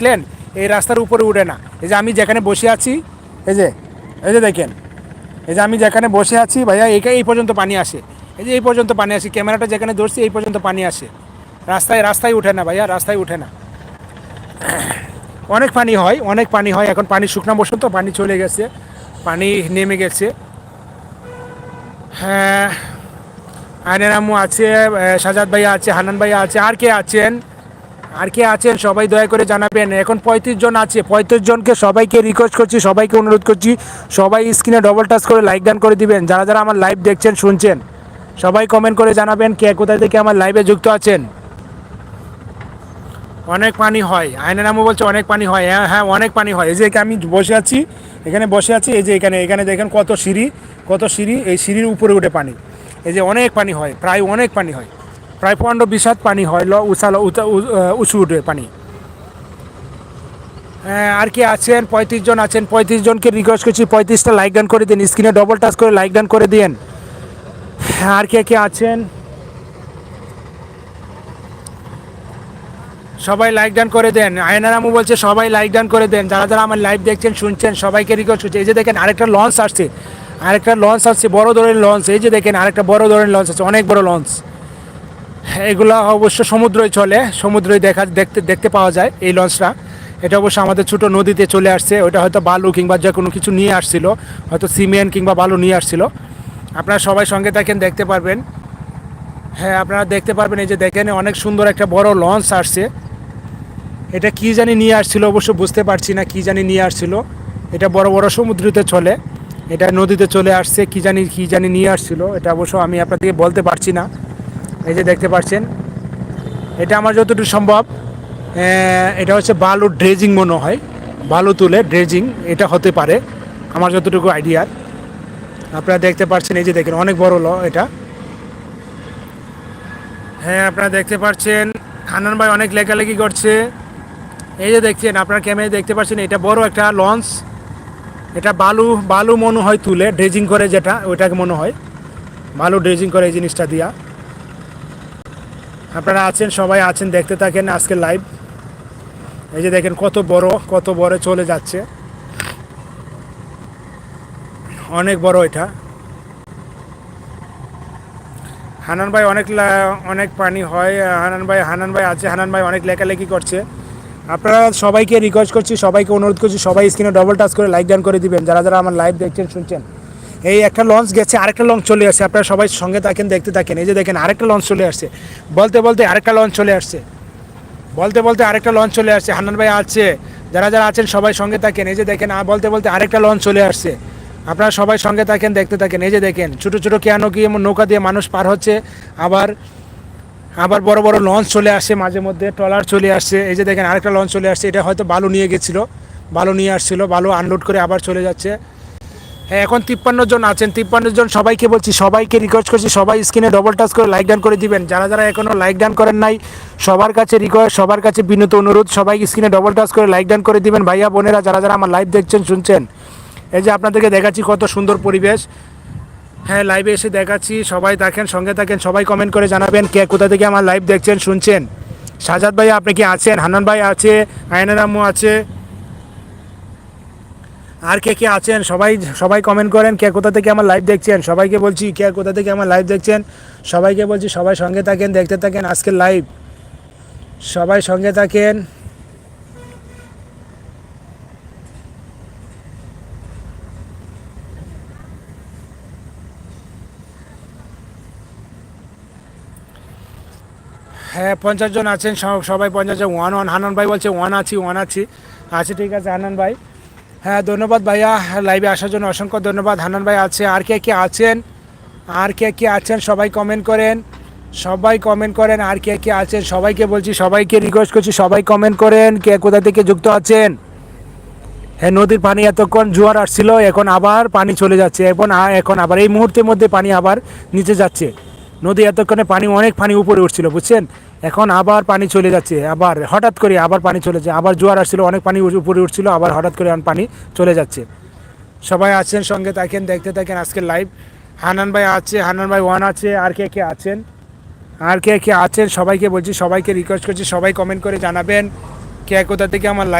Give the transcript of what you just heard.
দেখলেন, এই রাস্তার উপরে উঠে না। এই যে আমি যেখানে বসে আছি, এই যে এই যে দেখেন, এই যে আমি যেখানে বসে আছি, ভাইয়া, এই এই পর্যন্ত পানি আসে। এই যে এই পর্যন্ত পানি আসে, ক্যামেরাটা যেখানে ধরছি, এই পর্যন্ত পানি আসে। রাস্তায় রাস্তায় উঠে না, ভাইয়া, রাস্তায় উঠে না। অনেক পানি হয়, অনেক পানি হয়, এখন পানি শুকনো বসন্ত, পানি চলে গেছে, পানি নেমে গেছে। হ্যাঁ আম্মু আছে সাজাদ ভাইয়া আছে, হানান ভাইয়া আছে, আর কে আছেন? আর কে আছেন? সবাই দয়া করে জানাবেন। এখন পঁয়ত্রিশ জন আছে। পঁয়ত্রিশ জনকে সবাইকে রিকোয়েস্ট করছি, সবাইকে অনুরোধ করছি, সবাই স্ক্রিনে ডবল টাচ করে লাইক ডান করে দিবেন। যারা যারা আমার লাইভ দেখছেন, শুনছেন, সবাই কমেন্ট করে জানাবেন কে কোথায় থেকে আমার লাইভে যুক্ত আছেন। অনেক পানি হয়। আয়নের আম্মু বলছে অনেক পানি হয়। হ্যাঁ হ্যাঁ অনেক পানি হয়। এই যে আমি বসে আছি, এখানে বসে আছি, এই যে এখানে এখানে দেখেন কত সিঁড়ি কত সিঁড়ি, এই সিঁড়ির উপরে উঠে পানি। এই যে অনেক পানি হয়, প্রায় অনেক পানি হয়। প্রায় পনেরো বিশ হাত পানি হয় ল উঁচালো উঁচা- উঠে পানি আর কি আছেন? পঁয়ত্রিশ জন আছেন। পঁয়ত্রিশ জনকে রিকোয়েস্ট করছি, পঁয়ত্রিশটা লাইক ডান করে দিন স্ক্রিনে ডবল টাচ করে লাইক ডান করে দিন আর কে কে আছেন? সবাই লাইক ডান করে দেন। আয়নারামু বলছে, সবাই লাইক ডান করে দেন। যারা যারা আমার লাইভ দেখছেন, শুনছেন, সবাইকে রিকোয়েস্ট করছে। এই যে দেখেন, আরেকটা লঞ্চ আসছে। আরেকটা লঞ্চ আসছে, বড় ধরনের লঞ্চ এই যে দেখেন, আরেকটা বড় ধরনের লঞ্চ আছে অনেক বড় লঞ্চ এগুলো অবশ্য সমুদ্রই চলে, সমুদ্রই দেখা দেখতে দেখতে পাওয়া যায় এই লঞ্চটা। এটা অবশ্য আমাদের ছোটো নদীতে চলে আসছে, ওটা হয়তো বালু কিংবা যে কোনো কিছু নিয়ে আসছিল, হয়তো সিমেন্ট কিংবা বালু নিয়ে আসছিল। আপনারা সবাই সঙ্গে থাকেন, দেখতে পারবেন। হ্যাঁ আপনারা দেখতে পারবেন, এই যে দেখেন, অনেক সুন্দর একটা বড় লঞ্চ আসছে। এটা কি জানি নিয়ে আসছিল, অবশ্য বুঝতে পারছি না কি জানি নিয়ে আসছিল। এটা বড় বড় সমুদ্রতে চলে, এটা নদীতে চলে আসছে, কি জানি কি জানি নিয়ে আসছিল। এটা অবশ্য আমি আপনাদেরকে বলতে পারছি না। এই যে দেখতে পাচ্ছেন, এটা আমার যতটুকু সম্ভব। এটা হচ্ছে বালু ড্রেজিং মনে হয়, বালু তুলে ড্রেজিং, এটা হতে পারে, আমার যতটুকু আইডিয়ার আপনারা দেখতে পাচ্ছেন, এই যে দেখেন, অনেক বড় ল এটা। হ্যাঁ আপনারা দেখতে পাচ্ছেন হানান ভাই অনেক লেখালেখি করছে। এই যে দেখছেন, আপনার ক্যামেরায় দেখতে পাচ্ছেন, এটা বড় একটা লঞ্চ। এটা বালু বালু মনে হয় তুলে, ড্রেজিং করে যেটা, ওইটাকে মনে হয়। বালু ড্রেজিং করে এই জিনিসটা দিয়া। আপনারা আছেন, সবাই আছেন, দেখতে থাকেন আজকে লাইভ এই যে দেখেন কত বড় কত বড় চলে যাচ্ছে। অনেক বড় এটা। হানান ভাই অনেক অনেক পানি হয়। হানান ভাই হানান ভাই আছে, হানান ভাই অনেক লেখালেখি করছে। আপনারা সবাইকে রিকোয়েস্ট করছি, সবাইকে অনুরোধ করছি, সবাই স্ক্রিনে ডবল টাচ করে লাইক ডান করে দিবেন। যারা যারা আমার লাইভ দেখছেন, শুনছেন। এই একটা লঞ্চ গেছে, আরেকটা লঞ্চ চলে আসছে। আপনারা সবাই সঙ্গে থাকেন, দেখতে থাকেন। এই যে দেখেন, আরেকটা লঞ্চ চলে আসছে। বলতে বলতে আরেকটা লঞ্চ চলে আসছে। বলতে বলতে আরেকটা লঞ্চ চলে আসছে। হান্নান ভাই আছে। যারা যারা আছেন, সবাই সঙ্গে থাকেন। এই যে দেখেন বলতে বলতে আরেকটা লঞ্চ চলে আসছে। আপনারা সবাই সঙ্গে থাকেন, দেখতে থাকেন। এই যে দেখেন, ছোটো ছোটো কেন কি নৌকা দিয়ে মানুষ পার হচ্ছে। আবার আবার বড় বড় লঞ্চ চলে আসছে মাঝে মধ্যে। ট্রলার চলে আসছে। এই যে দেখেন, আরেকটা লঞ্চ চলে আসছে। এটা হয়তো বালু নিয়ে গেছিল। বালু নিয়ে আসছিল। বালু আনলোড করে আবার চলে যাচ্ছে। এখন তিপ্পান্ন জন আছেন, তিপ্পান্ন জন সবাইকে বলছি, সবাইকে রিকোয়েস্ট করছি, সবাই স্ক্রিনে ডবল টাচ করে লাইক ডান করে দিবেন। যারা যারা এখনও লাইক ডান করেন নাই, সবার কাছে রিকোয়েস্ট সবার কাছে বিনত অনুরোধ, সবাই স্ক্রিনে ডবল টাচ করে লাইক ডান করে দিবেন। ভাইয়া, বোনেরা, যারা যারা আমার লাইভ দেখছেন, শুনছেন, এই যে আপনাদেরকে দেখাচ্ছি কত সুন্দর পরিবেশ। হ্যাঁ লাইভে এসে দেখাচ্ছি, সবাই দেখেন সঙ্গে থাকেন, সবাই কমেন্ট করে জানাবেন কে, কোথা থেকে আমার লাইভ দেখছেন, শুনছেন। সাজাদ ভাই আপনি কি আছেন? হান্নান ভাই আছে, আয়নার আম্মু আছে। আর কে কে আছেন? সবাই সবাই কমেন্ট করেন কে কোথা থেকে আমার লাইভ দেখছেন। সবাইকে বলছি কে কোথা থেকে আমার লাইভ দেখছেন। সবাইকে বলছি সবাই সঙ্গে থাকেন, দেখতে থাকেন আজকের লাইভ সবাই সঙ্গে থাকেন। হ্যাঁ পঞ্চাশ জন আছেন, সব- সবাই পঞ্চাশ জন। ওয়ান ওয়ান, হানান ভাই বলছে, ওয়ান আছি ওয়ান আছি। আচ্ছা ঠিক আছে, হানান ভাই। হ্যাঁ ধন্যবাদ ভাইয়া। লাইভে আসার জন্য অসংখ্য ধন্যবাদ। হানান ভাই আছে, আর কে কে আছেন? আর কে কে আছেন? সবাই কমেন্ট করেন। সবাই কমেন্ট করেন, আর কে কে আছেন? সবাইকে বলছি, সবাইকে রিকোয়েস্ট করছি, সবাই কমেন্ট করেন, কে কোথা থেকে যুক্ত আছেন? হ্যাঁ নদীর পানি এতক্ষণ জোয়ার আসছিল, এখন আবার পানি চলে যাচ্ছে। এখন এখন আবার, এই মুহূর্তের মধ্যে পানি আবার নিচে যাচ্ছে। নদী এতক্ষণে পানি, অনেক পানি উপরে উঠছিল, বুঝছেন? এখন আবার পানি চলে যাচ্ছে, আবার হঠাৎ করে আবার পানি চলে যাচ্ছে, আবার জোয়ার আসছিল, অনেক পানি উপরে উঠছিল, আবার হঠাৎ করে এখন পানি চলে যাচ্ছে। সবাই আছেন, সঙ্গে থাকেন, দেখতে থাকেন আজকে লাইভ হানান ভাই আছে, হানান ভাই ওয়ান আছে, আর কে কে আছেন? আর কে কে আছেন? সবাইকে বলছি, সবাইকে রিকোয়েস্ট করছি, সবাই কমেন্ট করে জানাবেন। কে কোথা থেকে আমার